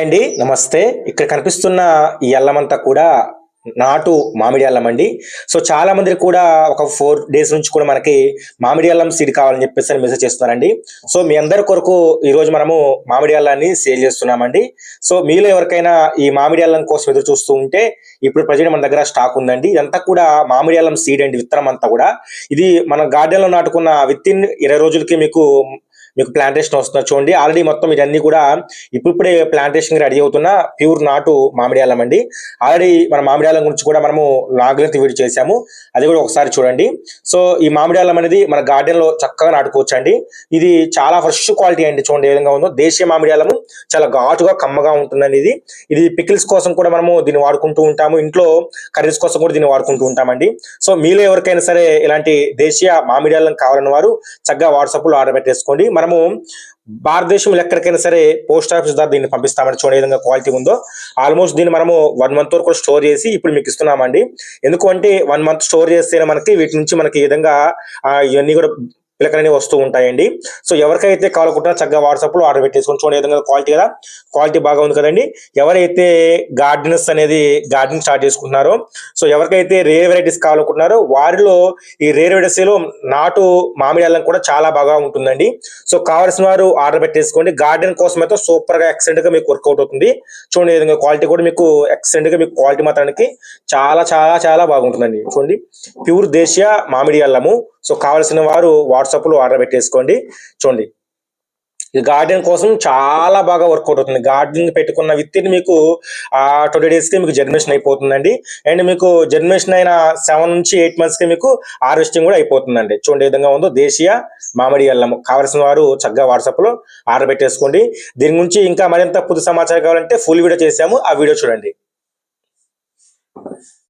అండి నమస్తే. ఇక్కడ కనిపిస్తున్న ఈ అల్లమంతా కూడా నాటు మామిడి అల్లం అండి. సో చాలా మందికి కూడా ఒక ఫోర్ డేస్ నుంచి కూడా మనకి మామిడి అల్లం సీడ్ కావాలని చెప్పేసి అని మెసేజ్ చేస్తున్నారండి. సో మీ అందరి కొరకు ఈ రోజు మనము మామిడి అల్లాన్ని సేల్ చేస్తున్నామండి. సో మీలో ఎవరికైనా ఈ మామిడి అల్లం కోసం ఎదురు చూస్తూ ఉంటే ఇప్పుడు ప్రజెంట్ మన దగ్గర స్టాక్ ఉందండి. ఇదంతా కూడా మామిడి అల్లం సీడ్ అండి విత్తనం అంతా కూడా. ఇది మన గార్డెన్లో నాటుకున్న విత్ ఇన్ ఇరవై రోజులకి మీకు మీకు ప్లాంటేషన్ వస్తున్నారు చూడండి ఆల్రెడీ మొత్తం ఇవన్నీ కూడా ఇప్పుడిప్పుడే ప్లాంటేషన్ రెడీ అవుతున్న ప్యూర్ నాటు మామిడి అల్లం అండి. ఆల్రెడీ మన మామిడి అల్లం గురించి కూడా మనము నాగులెంత వీడియో చేశాము. అది కూడా ఒకసారి చూడండి. సో ఈ మామిడి అల్లం అనేది మన గార్డెన్లో చక్కగా నాటుకోవచ్చు అండి ఇది చాలా ఫ్రెష్ క్వాలిటీ అండి. చూడండి ఏ విధంగా ఉందో. దేశీయ మామిడి అల్లము చాలా ఘాటుగా కమ్మగా ఉంటుందండి ఇది. ఇది పికిల్స్ కోసం కూడా మనము దీన్ని వాడుకుంటూ ఉంటాము. ఇంట్లో కర్రీస్ కోసం కూడా దీన్ని వాడుకుంటూ ఉంటామండి. సో మీలో ఎవరికైనా సరే ఇలాంటి దేశీయ మామిడి అల్లం కావాలని వారు చక్కగా వాట్సాప్లో ఆర్డర్ పెట్టేసుకోండి. మనము భారతదేశంలో ఎక్కడికైనా సరే పోస్ట్ ఆఫీస్ ద్వారా దీన్ని పంపిస్తామని చూడే విధంగా క్వాలిటీ ఉందో ఆల్మోస్ట్ దీన్ని మనము వన్ మంత్ వరకు స్టోర్ చేసి ఇప్పుడు మీకు ఇస్తున్నామండి. ఎందుకంటే వన్ మంత్ స్టోర్ చేస్తేనే మనకి వీటి నుంచి మనకి ఈ విధంగా ఆ, ఇవన్నీ కూడా పిలకలన్నీ వస్తూ ఉంటాయండి. సో ఎవరికైతే కావాలనుకుంటున్నా చక్కగా వాట్సాప్లో ఆర్డర్ పెట్టేసుకొని చూడండి ఏ విధంగా క్వాలిటీ కదా. క్వాలిటీ బాగా ఉంది కదండి. ఎవరైతే గార్డెన్స్ అనేది గార్డెన్ స్టార్ట్ చేసుకుంటున్నారో సో ఎవరికైతే రేర్ వెరైటీస్ కావాలనుకుంటున్నారో వారిలో ఈ రేర్ వెరైటీస్లో నాటు మామిడి అల్లం కూడా చాలా బాగా ఉంటుందండి. సో కావాల్సిన వారు ఆర్డర్ పెట్టేసుకోండి. గార్డెన్ కోసం అయితే సూపర్గా మీకు వర్కౌట్ అవుతుంది. చూడండి విధంగా క్వాలిటీ కూడా మీకు ఎక్సలెంట్గా మీకు క్వాలిటీ మాత్రానికి చాలా చాలా చాలా బాగుంటుందండి. చూడండి. ప్యూర్ దేశీయ మామిడి అల్లము. సో కావాల్సిన వారు వాట్సాప్లో ఆర్డర్ పెట్టేసుకోండి. చూడండి. ఈ గార్డెన్ కోసం చాలా బాగా వర్కౌట్ అవుతుంది. గార్డెన్ పెట్టుకున్న విత్తిని మీకు ఆ ట్వంటీ డేస్కి మీకు జర్మినేషన్ అయిపోతుందండి. అండ్ మీకు జర్మినేషన్ అయిన సెవెన్ నుంచి ఎయిట్ మంత్స్కి మీకు హార్వెస్టింగ్ కూడా అయిపోతుందండి. చూడండి విధంగా ఉందో. దేశీయ మామిడి అల్లం కావలసిన వారు చక్కగా వాట్సాప్లో ఆర్డర్ పెట్టేసుకోండి. దీని గురించి ఇంకా మరింత పుదు సమాచారం కావాలంటే ఫుల్ వీడియో చేసాము ఆ వీడియో చూడండి.